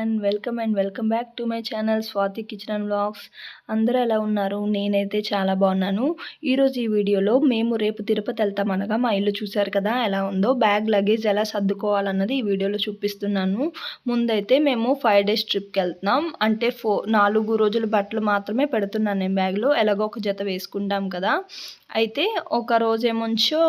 And welcome and welcome back to my channel Swathi kitchen and vlogs. అందరూ ఎలా ఉన్నారు? నేనైతే చాలా బాగున్నాను. ఈరోజు ఈ వీడియోలో మేము రేపు తిరుపతి వెళ్తాం అనగా మా ఇల్లు చూశారు కదా ఎలా ఉందో బ్యాగ్ లగేజ్ ఎలా సర్దుకోవాలన్నది ఈ వీడియోలో చూపిస్తున్నాను. ముందైతే మేము ఫైవ్ డేస్ ట్రిప్కి వెళ్తున్నాం. అంటే ఫో నాలుగు రోజుల బట్టలు మాత్రమే పెడుతున్నాను నేను బ్యాగ్లో. ఎలాగో ఒక జత వేసుకుంటాం కదా. అయితే ఒక రోజేముంచో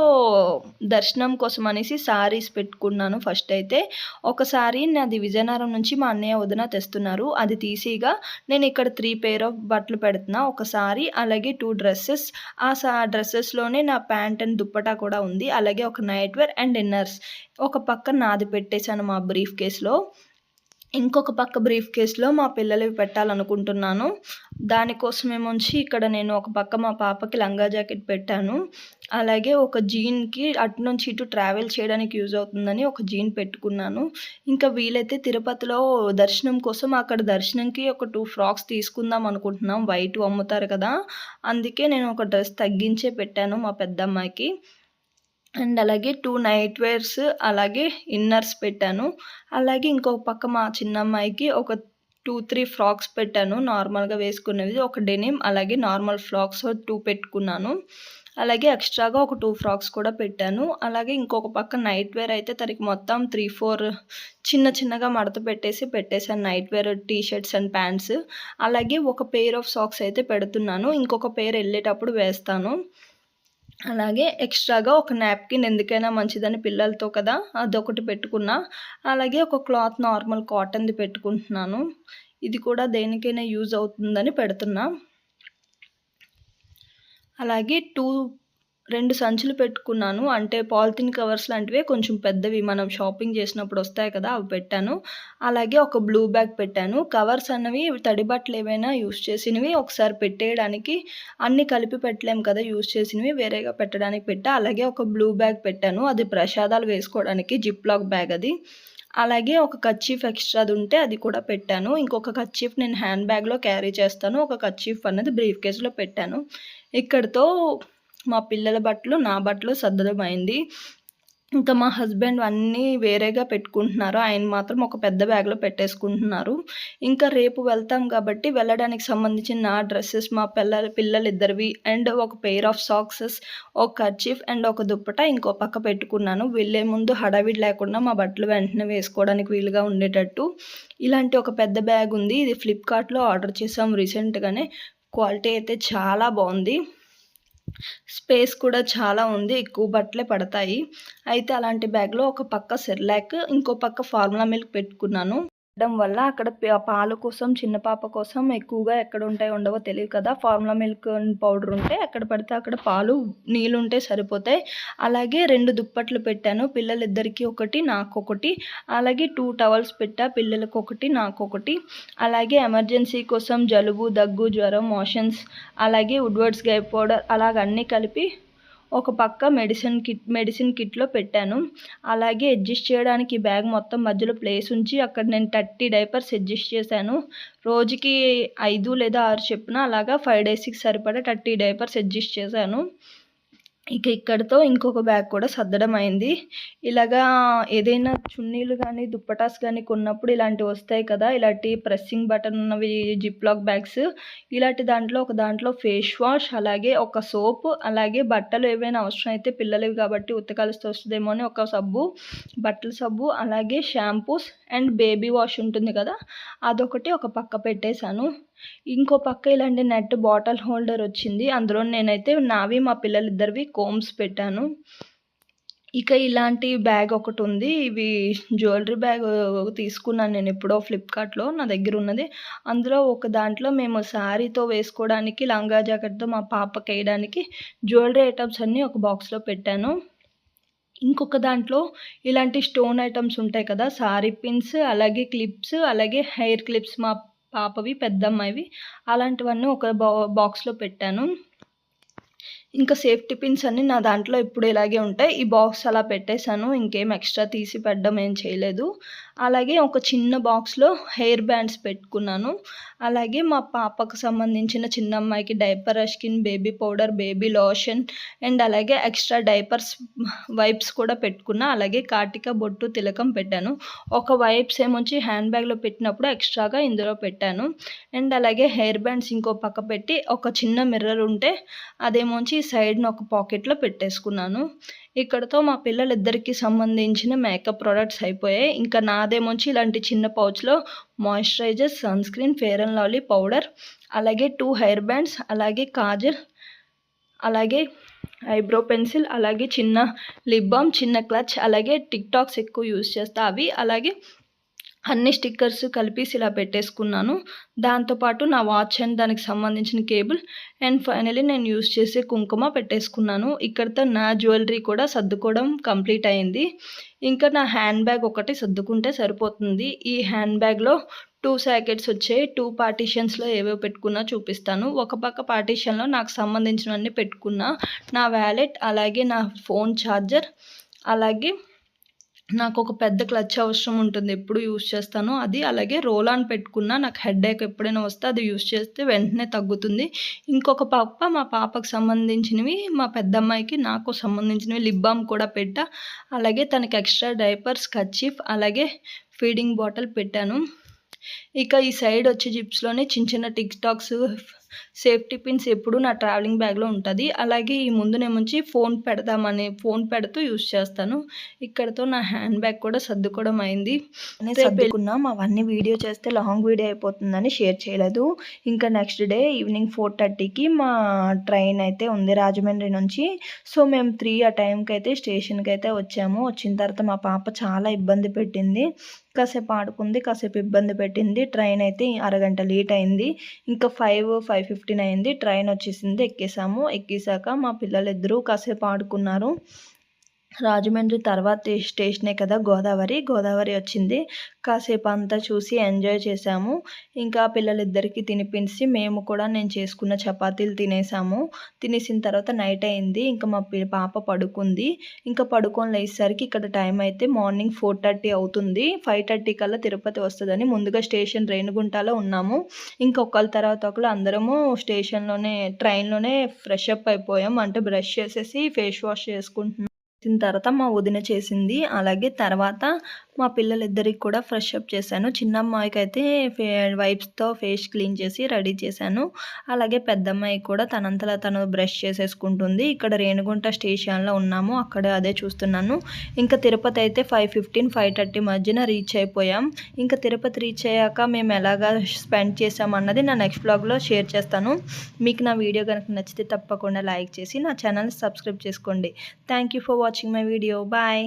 దర్శనం కోసం అనేసి సారీస్ పెట్టుకున్నాను ఫస్ట్ అయితే. ఒకసారి నాది విజయనగరం నుంచి మా అన్నయ్య వదిన తెస్తున్నారు. అది తీసిగా నేను ఇక్కడ త్రీ పేర్ ఆఫ్ బట్టలు పెడుతున్నా ఒకసారి అలాగే టూ డ్రెస్సెస్. ఆ సా డ్రెస్సెస్లోనే నా ప్యాంట్ అండ్ దుప్పటా కూడా ఉంది. అలాగే ఒక నైట్ వేర్ అండ్ ఇన్నర్స్ ఒక పక్క నాది పెట్టేశాను మా బ్రీఫ్ కేస్లో. ఇంకొక పక్క బ్రీఫ్ కేస్లో మా పిల్లలవి పెట్టాలనుకుంటున్నాను. దానికోసం ఏమొంచి ఇక్కడ నేను ఒక పక్క మా పాపకి లంగా జాకెట్ పెట్టాను. అలాగే ఒక జీన్కి అటు నుంచి ఇటు ట్రావెల్ చేయడానికి యూజ్ అవుతుందని ఒక జీన్ పెట్టుకున్నాను. ఇంకా వీలైతే తిరుపతిలో దర్శనం కోసం అక్కడ దర్శనంకి ఒక టూ ఫ్రాక్స్ తీసుకుందాం అనుకుంటున్నాం. వైట్ అమ్ముతారు కదా. అందుకే నేను ఒక డ్రెస్ తగ్గించే పెట్టాను మా పెద్దమ్మాయికి. అండ్ అలాగే టూ నైట్ వేర్స్ అలాగే ఇన్నర్స్ పెట్టాను. అలాగే ఇంకొక పక్క మా చిన్నమ్మాయికి ఒక టూ త్రీ ఫ్రాక్స్ పెట్టాను. నార్మల్గా వేసుకునేవి ఒక డెనిమ్ అలాగే నార్మల్ ఫ్రాక్స్ టూ పెట్టుకున్నాను. అలాగే ఎక్స్ట్రాగా ఒక టూ ఫ్రాక్స్ కూడా పెట్టాను. అలాగే ఇంకొక పక్క నైట్ వేర్ అయితే తనకి మొత్తం త్రీ ఫోర్ చిన్న చిన్నగా మడత పెట్టేసి పెట్టేశాను. Night wear T shirts and pants. అలాగే ఒక పెయిర్ ఆఫ్ సాక్స్ అయితే పెడుతున్నాను. ఇంకొక పెయిర్ వెళ్ళేటప్పుడు వేస్తాను. అలాగే ఎక్స్ట్రాగా ఒక నాప్కిన్ ఎందుకైనా మంచిదని పిల్లలతో కదా అదొకటి పెట్టుకున్నా. అలాగే ఒక క్లాత్ నార్మల్ కాటన్ది పెట్టుకుంటున్నాను. ఇది కూడా దేనికైనా యూజ్ అవుతుందని పెడుతున్నా. అలాగే టూ రెండు సంచులు పెట్టుకున్నాను. అంటే పాలిథిన్ కవర్స్ లాంటివి కొంచెం పెద్దవి మనం షాపింగ్ చేసినప్పుడు వస్తాయి కదా అవి పెట్టాను. అలాగే ఒక బ్లూ బ్యాగ్ పెట్టాను. కవర్స్ అన్నవి తడి బట్టలు ఏవైనా యూస్ చేసినవి ఒకసారి పెట్టేయడానికి అన్నీ కలిపి పెట్టలేము కదా యూస్ చేసినవి వేరేగా పెట్టడానికి పెట్టా. అలాగే ఒక బ్లూ బ్యాగ్ పెట్టాను. అది ప్రసాదాలు వేసుకోవడానికి జిప్ లాక్ బ్యాగ్ అది. అలాగే ఒక కచ్చీఫ్ ఎక్స్ట్రాది ఉంటే అది కూడా పెట్టాను. ఇంకొక కచ్చీఫ్ నేను హ్యాండ్ బ్యాగ్లో క్యారీ చేస్తాను. ఒక కచ్చీఫ్ అన్నది బ్రీఫ్ కేసులో పెట్టాను. ఇక్కడితో మా పిల్లల బట్టలు నా బట్టలు సర్దడమైంది ఇంకా మా హస్బెండ్ అన్నీ వేరేగా పెట్టుకుంటున్నారు. ఆయన మాత్రం ఒక పెద్ద బ్యాగ్లో పెట్టేసుకుంటున్నారు. ఇంకా రేపు వెళ్తాం కాబట్టి వెళ్ళడానికి సంబంధించిన నా డ్రెస్సెస్ మా పిల్లల పిల్లలిద్దరివి అండ్ ఒక పెయిర్ ఆఫ్ సాక్సెస్ ఒక కర్చీఫ్ అండ్ ఒక దుప్పట ఇంకో పక్క పెట్టుకున్నాను. వెళ్ళే ముందు హడావిడి లేకుండా మా బట్టలు వెంటనే వేసుకోవడానికి వీలుగా ఉండేటట్టు. ఇలాంటి ఒక పెద్ద బ్యాగ్ ఉంది ఇది ఫ్లిప్కార్ట్లో ఆర్డర్ చేసాం రీసెంట్గానే. క్వాలిటీ అయితే చాలా బాగుంది. స్పేస్ కూడా చాలా ఉంది ఎక్కువ బట్టలే పడతాయి. అయితే అలాంటి బ్యాగ్లో ఒక పక్క సెర్లాక్ ఇంకో పక్క ఫార్ములా మిల్క్ పెట్టుకున్నాను. పెట్టడం వల్ల అక్కడ పాల కోసం చిన్న పాప కోసం ఎక్కువగా ఎక్కడ ఉంటాయి ఉండవో తెలియదు కదా. ఫార్ములా మిల్క్ పౌడర్ ఉంటే ఎక్కడ పడితే అక్కడ పాలు నీళ్ళు ఉంటే సరిపోతాయి. అలాగే రెండు దుప్పట్లు పెట్టాను. పిల్లలిద్దరికీ ఒకటి నాకు ఒకటి అలాగే టూ టవల్స్ పెట్టా. పిల్లలకు ఒకటి నాకు ఒకటి అలాగే ఎమర్జెన్సీ కోసం జలుబు దగ్గు జ్వరం మోషన్స్ అలాగే వుడ్వర్డ్స్ గై పౌడర్ అలాగ అన్నీ కలిపి ఒక పక్క మెడిసిన్ కిట్ మెడిసిన్ కిట్లో పెట్టాను. అలాగే అడ్జస్ట్ చేయడానికి బ్యాగ్ మొత్తం మధ్యలో ప్లేస్ ఉంచి అక్కడ నేను థర్టీ డైపర్స్ అడ్జస్ట్ చేశాను. రోజుకి ఐదు లేదా ఆరు చెప్పిన అలాగా ఫైవ్ డేస్కి సరిపడా థర్టీ డైపర్స్ అడ్జస్ట్ చేశాను. ఇక ఇక్కడితో ఇంకొక బ్యాగ్ కూడా సర్దడం అయింది. ఇలాగా ఏదైనా చున్నీలు కానీ దుప్పటాస్ కానీ కొన్నప్పుడు ఇలాంటివి వస్తాయి కదా ఇలాంటి ప్రెస్సింగ్ బటన్ ఉన్నవి జిప్లాక్ బ్యాగ్స్ ఇలాంటి దాంట్లో ఒక దాంట్లో ఫేస్ వాష్ అలాగే ఒక సోప్ అలాగే బట్టలు ఏవైనా అవసరం అయితే పిల్లలవి కాబట్టి ఉతకాల్సి వస్తుందేమో అని ఒక సబ్బు బట్టల సబ్బు అలాగే షాంపూస్ అండ్ బేబీ వాష్ ఉంటుంది కదా అదొకటి ఒక పక్క పెట్టేశాను. ఇంకో పక్క ఇలాంటి నెట్ బాటిల్ హోల్డర్ వచ్చింది. అందులో నేనైతే నావి మా పిల్లలిద్దరివి కోమ్స్ పెట్టాను. ఇక ఇలాంటి బ్యాగ్ ఒకటి ఉంది. ఇవి జ్యువెలరీ బ్యాగ్ తీసుకున్నాను నేను ఎప్పుడో ఫ్లిప్కార్ట్లో నా దగ్గర ఉన్నది. అందులో ఒక దాంట్లో మేము శారీతో వేసుకోవడానికి లంగా జాకెట్తో మా పాపకి వేయడానికి జ్యువెలరీ ఐటమ్స్ అన్నీ ఒక బాక్స్లో పెట్టాను. ఇంకొక దాంట్లో ఇలాంటి స్టోన్ ఐటమ్స్ ఉంటాయి కదా సారీ పిన్స్ అలాగే క్లిప్స్ అలాగే హెయిర్ క్లిప్స్ మా పాపవి పెద్దమ్మాయివి అలాంటివన్నీ ఒక బా బాక్స్లో పెట్టాను. ఇంకా సేఫ్టీ పిన్స్ అన్నీ నా దాంట్లో ఎప్పుడు ఇలాగే ఉంటాయి. ఈ బాక్స్ అలా పెట్టేశాను. ఇంకేం ఎక్స్ట్రా తీసి పెట్టడం ఏం చేయలేదు. అలాగే ఒక చిన్న బాక్స్లో హెయిర్ బ్యాండ్స్ పెట్టుకున్నాను. అలాగే మా పాపకు సంబంధించిన చిన్న అమ్మాయికి diaper అష్కిన్ baby powder baby lotion and అలాగే ఎక్స్ట్రా డైపర్స్ వైప్స్ కూడా పెట్టుకున్నా. అలాగే కాటిక బొట్టు తిలకం పెట్టాను. ఒక వైప్స్ ఏమొచ్చి హ్యాండ్ బ్యాగ్లో పెట్టినప్పుడు ఎక్స్ట్రాగా ఇందులో పెట్టాను. అండ్ అలాగే హెయిర్ బ్యాండ్స్ ఇంకో పక్క పెట్టి ఒక చిన్న మిర్రర్ ఉంటే అదేమోంచి సైడ్ను ఒక పాకెట్లో పెట్టేసుకున్నాను. ఇక్కడతో మా పిల్లలిద్దరికి సంబంధించిన మేకప్ ప్రోడక్ట్స్ అయిపోయాయి. ఇంకా నా నాదేమొచ్చి ఇలాంటి చిన్న పౌచ్లో moisturizer sunscreen Fair and Lovely powder అలాగే టూ హెయిర్ బ్యాండ్స్ అలాగే కాజల్ అలాగే ఐబ్రో పెన్సిల్ అలాగే చిన్న లిప్ బామ్ చిన్న క్లచ్ అలాగే టిక్ టాక్స్ ఎక్కువ యూస్ చేస్తా. అవి అలాగే అన్ని స్టిక్కర్స్ కలిపేసి ఇలా పెట్టేసుకున్నాను. దాంతోపాటు నా వాచ్ అండ్ దానికి సంబంధించిన కేబుల్. అండ్ ఫైనలీ నేను యూస్ చేసే కుంకుమ పెట్టేసుకున్నాను. ఇక్కడితో నా జ్యువెలరీ కూడా సర్దుకోవడం కంప్లీట్ అయింది. ఇంకా నా హ్యాండ్ బ్యాగ్ ఒకటి సర్దుకుంటే సరిపోతుంది. ఈ హ్యాండ్ బ్యాగ్లో టూ శాకెట్స్ వచ్చాయి. టూ పార్టీషన్స్లో ఏవేవి పెట్టుకున్నా చూపిస్తాను. ఒక పక్క పార్టీషన్లో నాకు సంబంధించినవన్నీ పెట్టుకున్నా. నా వ్యాలెట్ అలాగే నా ఫోన్ ఛార్జర్ అలాగే నాకు ఒక పెద్ద క్లచ్ అవసరం ఉంటుంది. ఎప్పుడు యూస్ చేస్తాను అది. అలాగే రోల్ ఆన్ పెట్టుకున్నా నాకు హెడేక్ ఎప్పుడైనా వస్తే అది యూస్ చేస్తే వెంటనే తగ్గుతుంది. ఇంకొక పాప మా పాపకు సంబంధించినవి మా పెద్దమ్మాయికి నాకు సంబంధించినవి లిప్ బామ్ కూడా పెట్టా. అలాగే తనకి ఎక్స్ట్రా డైపర్స్ కర్చీఫ్ అలాగే ఫీడింగ్ బాటిల్ పెట్టాను. ఇక ఈ సైడ్ వచ్చే జిప్స్లోనే చిన్న చిన్న టిక్ టాక్స్ సేఫ్టీ పిన్స్ ఎప్పుడు నా ట్రావెలింగ్ బ్యాగ్లో ఉంటుంది. అలాగే ఈ ముందునేముంచి ఫోన్ పెడదామని ఫోన్ పెడుతూ యూస్ చేస్తాను. ఇక్కడతో నా హ్యాండ్ బ్యాగ్ కూడా సర్దుకోవడం అయింది. సర్దుకున్నాం. అవన్నీ వీడియో చేస్తే లాంగ్ వీడియో అయిపోతుందని షేర్ చేయలేదు. ఇంకా నెక్స్ట్ డే ఈవినింగ్ ఫోర్ థర్టీకి మా ట్రైన్ అయితే ఉంది రాజమండ్రి నుంచి. సో మేము త్రీ ఆ టైంకి అయితే స్టేషన్కి అయితే వచ్చాము. వచ్చిన తర్వాత మా పాప చాలా ఇబ్బంది పెట్టింది. కాసేపు ఆడుకుంది కాసేపు ఇబ్బంది పెట్టింది. ట్రైన్ అయితే అరగంట లేట్ అయింది. ఇంకా ఫైవ్ ఫైవ్ ఫిఫ్టీన్ అయింది. ట్రైన్ వచ్చేసింది. ఎక్కేసాము. ఎక్కేసాక మా పిల్లలు ఇద్దరూ కాసేపు ఆడుకున్నారు. రాజమండ్రి తర్వాత స్టేషనే కదా గోదావరి. గోదావరి వచ్చింది. కాసేపు అంతా చూసి ఎంజాయ్ చేసాము ఇంకా పిల్లలిద్దరికీ తినిపించి మేము కూడా నేను చేసుకున్న చపాతీలు తినేసాము తినేసిన తర్వాత నైట్ అయింది. ఇంకా మా పాప పడుకుంది. ఇంకా పడుకొని లేసరికి ఇక్కడ టైం అయితే మార్నింగ్ ఫోర్ థర్టీ అవుతుంది. ఫైవ్ థర్టీ కల్లా తిరుపతి వస్తుందని ముందుగా స్టేషన్ రేణుగుంటలో ఉన్నాము. ఇంకొకళ్ళ తర్వాత ఒకళ్ళు అందరము స్టేషన్లోనే ట్రైన్లోనే ఫ్రెష్ అప్ అయిపోయాం. అంటే బ్రష్ చేసేసి ఫేస్ వాష్ చేసుకుంటున్నాం. తిన్న తర్వాత మా వదిన చేసింది. అలాగే తర్వాత మా పిల్లలిద్దరికి కూడా ఫ్రెష్ అప్ చేశాను. చిన్న అమ్మాయికి అయితే ఫే వైప్స్తో ఫేస్ క్లీన్ చేసి రెడీ చేశాను. అలాగే పెద్ద అమ్మాయి కూడా తనంతలా తను బ్రష్ చేసేసుకుంటుంది. ఇక్కడ రేణుగుంట స్టేషన్లో ఉన్నాము. అక్కడ అదే చూస్తున్నాను. ఇంకా తిరుపతి అయితే ఫైవ్ ఫిఫ్టీన్ ఫైవ్ థర్టీ మధ్యన రీచ్ అయిపోయాం. ఇంకా తిరుపతి రీచ్ అయ్యాక మేము ఎలాగా స్పెండ్ చేసామన్నది నా నెక్స్ట్ బ్లాగ్లో షేర్ చేస్తాను. మీకు నా వీడియో కనుక నచ్చితే తప్పకుండా లైక్ చేసి నా ఛానల్ సబ్స్క్రైబ్ చేసుకోండి. Thank you for watching my video. Bye.